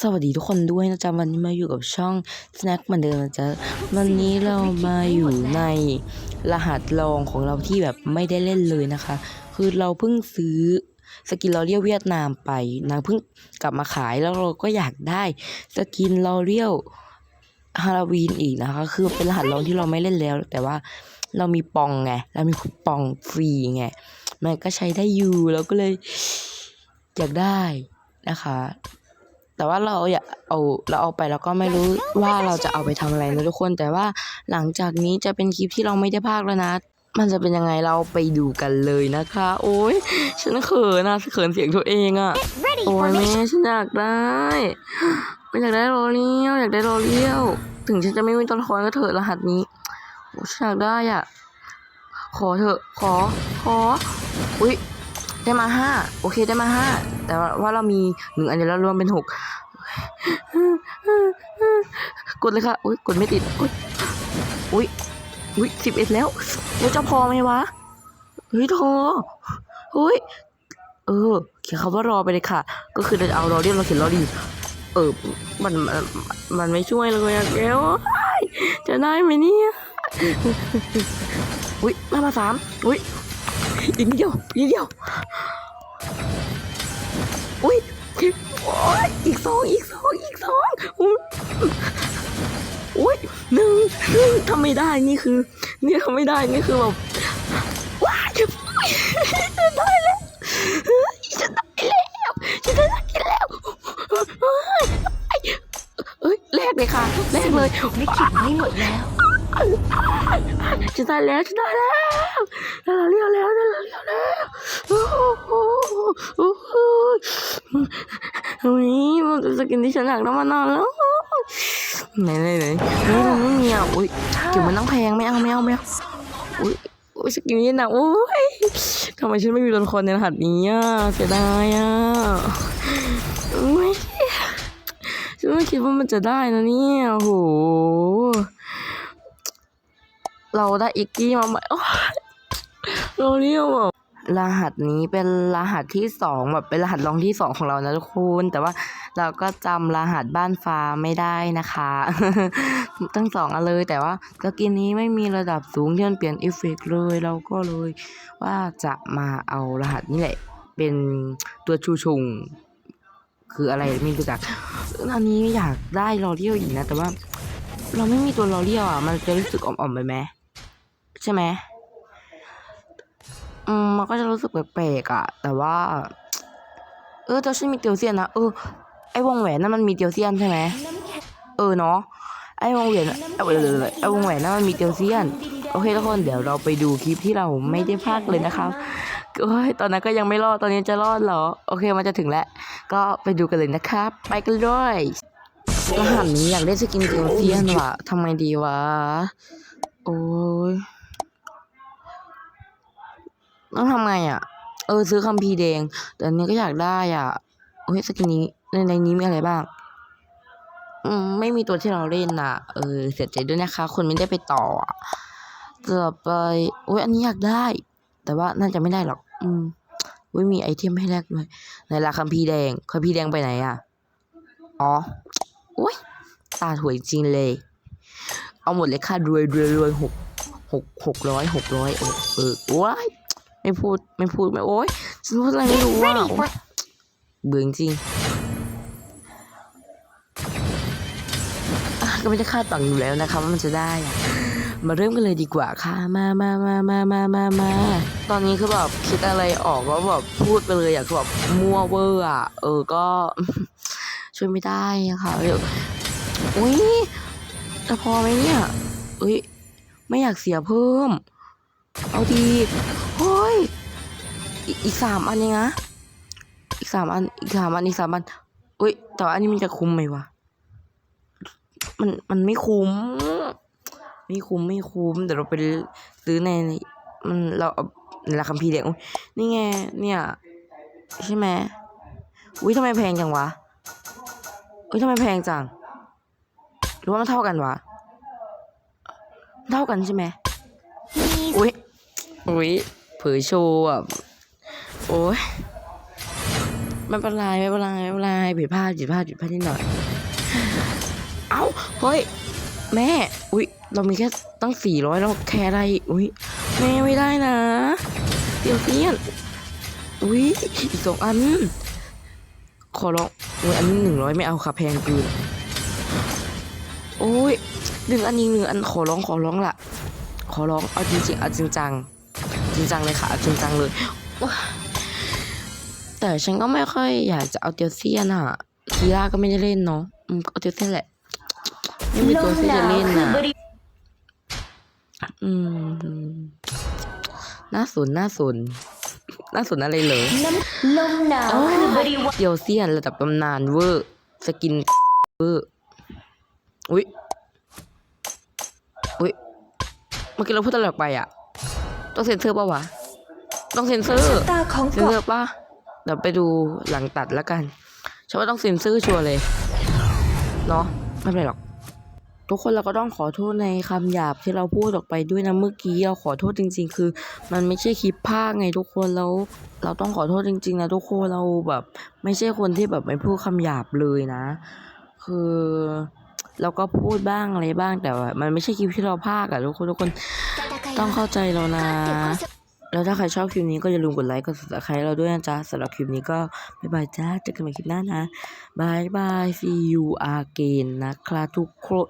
สวัสดีทุกคนด้วยนะจ๊ะวันนี้มาอยู่กับช่อง Snack เหมือนเดิมนะจ๊ะวันนี้เรามาอยู่ในรหัสลองของเราที่แบบไม่ได้เล่นเลยนะคะ คือเราเพิ่งซื้อสกินลอเรียลเวียดนามไปนางเพิ่งกลับมาขายแล้วเราก็อยากได้สกินลอเรียลฮาโลวีนอีกนะคะ คือเป็นรหัสลองที่เราไม่เล่นแล้ว แต่ว่าเรามีปองไงเรามีคูปองฟรีไงมันก็ใช้ได้อยู่เราก็เลยอยากได้นะคะ แต่ว่าเราอยากเอาเราเอาไปแล้วก็ไม่รู้ว่าเราจะเอาไปทำอะไรนะทุกคน แต่ว่าหลังจากนี้จะเป็นคลิปที่เราไม่ได้พากแล้วนะ มันจะเป็นยังไงเราไปดูกันเลยนะคะ โอ้ยฉันเขินนะเขินเสียงตัวเองอะ Ready โอ้ for ยแม่ mission. ฉันอยากได้ไม่อยากได้โรเลียวอยากได้โรเลียว ถึงฉันจะไม่มีตัวละครก็เถอะรหัสนี้โอ้ฉันอยากได้อะขอเถอะขอขออุ้ย ได้มาห้าโอเคได้มาห้าแต่ว่าเรามีหนึ่งอันเดียวแล้วรวมเป็นหกกดเลยค่ะอุ้ยกดไม่ติดอุ้ยอุ้ยอุ้ยสิบเอ็ดแล้วแล้วจะพอไหมวะเฮ้ยทรเฮ้ยเออ เขียนคำว่ารอไปเลยค่ะ ก็คือเราจะเอารอเรียกเราเขียนรอดีเออมันมันมันไม่ช่วยเลยอะแก้วจะได้ไหมเนี่ยอุ้ยมามาสามอุ้ย อีกนิดเดียวอีกนิดเดียวอุ้ยโอ้ยอีกสองอีกสองอีกสองอุ้ยอุ้ยหนึ่งหนึ่งทำไม่ได้นี่คือนี่ทำไม่ได้นี่คือแบบว้ายจะได้แล้วฉันได้แล้วฉันได้แล้วเอ้ยแลกเลยค่ะแลกเลยไม่เก็บไม่หมดแล้ว ฉันได้แล้วฉันได้แล้วได้แล้วเรียวแล้วได้แล้วเรียวแล้วโอ้โหโอ้โหเฮ้ยมันสกินที่ฉันอยากได้มานานแล้วไหนไหนไหนเฮ้ยมันไม่มีอะอุ้ยเก็บมันต้องแพงไม่เอาไม่เอาไม่เอาอุ้ยอุ้ยสกินนี้หนักโอ้ยทำไมฉันไม่มีตัวละครในรหัสนี้อะเสียดายอะอุ้ยฉันไม่คิดว่ามันจะได้นะเนี่ยโอ้โห เราได้อิกกี้มาใหม่โอ๊ยเราเรียกว่ารหัสนี้เป็นรหัสที่สองแบบเป็นรหัสรองที่สองของเรานะทุกคนแต่ว่าเราก็จำรหัสบ้านฟ้าไม่ได้นะคะทั้งสองอันเลย แต่ว่าสกินนี้ไม่มีระดับสูงที่มันเปลี่ยนเอฟเฟกต์เลย เราก็เลย ว่าจะมาเอารหัสนี้แหละ เป็นตัวชูชงคืออะไรไม่รู้จักอันนี้อยากได้ลอเรียลอีกนะ แต่ว่า เราไม่มีตัวลอเรียลอะ มันจะรู้สึกอ่อมๆไปไหม ใช่ไหมอืมมันก็จะรู้สึกแปลกๆอะ แต่ว่า เออแต่ฉันมีเตียวเซียนนะเออไอวงแหวนนั่นมันมีเตียวเซียนใช่ไหมเออเนาะไอวงแหวนไอวงไอวงแหวนนั่นมันมีเตียวเซียน โอเคทุกคนเดี๋ยวเราไปดูคลิปที่เราไม่ได้พากเลยนะครับโอ้ยตอนนั้นก็ยังไม่รอดตอนนี้จะรอดเหรอ โอเคมันจะถึงแล้ว ก็ไปดูกันเลยนะครับ ไปกันเลยรหัสนี้อยากได้สกินเตียวเซียนว่ะทำไงดีวะ โอ้ย ต้องทำไงอะ เออซื้อคัมภีร์แดง แต่อันนี้ก็อยากได้อะโอ้ยสกินนี้ในในนี้มีอะไรบ้าง อืมไม่มีตัวที่เราเล่นน่ะเออเสียใจด้วยนะคะ คนไม่ได้ไปต่ออต่อไปโอ้ยอันนี้อยากได้ แต่ว่าน่าจะไม่ได้หรอก อืมอุ้ยมีไอเทมให้แลกด้วยในราคัมภีร์แดงคัมภีร์แดงไปไหนอะ อ๋อโอ้ยตาถวยจริงเลย เอาหมดเลยค่ะรวยรวยรวยหกหกหกร้อยหกร้อยเออเออโอ้ย ไม่พูดไม่พูดไม่โอ้ยฉันพูดอะไรไม่รู้ว่า Ready for เบื่อจริงอะก็ไม่ได้คาดหวังอยู่แล้วนะคะว่ามันจะได้อะมาเริ่มกันเลยดีกว่าค่ะ มามามามามามามา ตอนนี้คือแบบคิดอะไรออกแล้วแบบพูดไปเลยอะคือแบบมั่วเวอร์อะเออ ก็ ช่วยไม่ได้อะค่ะเดี๋ยวอุ้ยจะพอไหมเนี่ยอุ้ยไม่อยากเสียเพิ่ม เอาดีเฮ้ย อีกสามอันเองนะ อีกสามอัน อีกสามอัน อีกสามอันอุ้ย แต่อันนี้มันจะคุ้มไหมวะ มัน มันไม่คุ้ม ไม่คุ้ม ไม่คุ้ม เดี๋ยวเราไปซื้อใน มัน เราในราคาพีเดียอุ๊ยนี่ไง เนี่ย ใช่ไหมอุ้ยทำไมแพงจังวะอุ้ยทำไมแพงจัง หรือว่ามันเท่ากันวะ เท่ากันใช่ไหมอุ้ยอุ้ย เผยโชว์อะโอ้ยไม่เป็นไรไม่เป็นไรไม่เป็นไรผิดพลาดผิดพลาดผิดพลาดนิดหน่อย เอ้าเฮ้ยแม่ อุ้ยเรามีแค่ตั้งสี่ร้อยแล้วแค่อะไรอุ้ยแม่ไม่ได้นะ เดี๋ยวเพี้ยนอุ้ยอีกสองอัน ขอร้องโอ้ยอันนี้หนึ่งร้อยไม่เอาค่ะแพงเกินโอ้ยหนึ่งอันนี้หนึ่งอันขอร้องขอร้องละขอร้องเอาจริงๆเอาจริงจัง จริงจังเลยค่ะจริงจังเลย แต่ฉันก็ไม่ค่อยอยากจะเอาเตียวเซียนอะคีร่าก็ไม่ได้เล่นเนาะเอาเตียวเซียนแหละไม่มีตัวที่จะเล่นน่ะอืมน่าสนน่าสนน่าสนอะไรเหรอน้ำลมหนาวคือบริวารเดียวเซียนระดับตำนานเวอร์ สกินเวอร์อุ้ยอุ้ยเมื่อกี้เราพูดอะไรออกไปอะ ต้องเซ็นเซอร์ป่าวะ ต้องเซ็นเซอร์ ตาของเซ็นเกาะเซอร์ป่ะเดี๋ยวไปดูหลังตัดแล้วกันฉันว่าต้องเซ็นเซอร์ชัวร์เลย เนาะไม่เป็นไรหรอก ทุกคนเราก็ต้องขอโทษในคำหยาบที่เราพูดออกไปด้วยนะเมื่อกี้เราขอโทษจริง ๆ คือ มันไม่ใช่คลิปภาคไงทุกคนแล้วเราต้องขอโทษจริง ๆ นะทุกคนเราแบบ ไม่ใช่คนที่แบบไม่พูดคำหยาบเลยนะ คือเราก็พูดบ้างอะไรบ้างแต่ว่ามันไม่ใช่คลิปที่เราภาคอะทุกคนทุกคน ต้องเข้าใจเรานะ แล้วถ้าใครชอบคลิปนี้ก็อย่าลืมกดไลค์ กด subscribe เราด้วยนะจ๊ะสำหรับคลิปนี้ก็บ๊ายบายจ้าเจอกันใหม่คลิปหน้านะบายบาย see you again นะครับทุกคน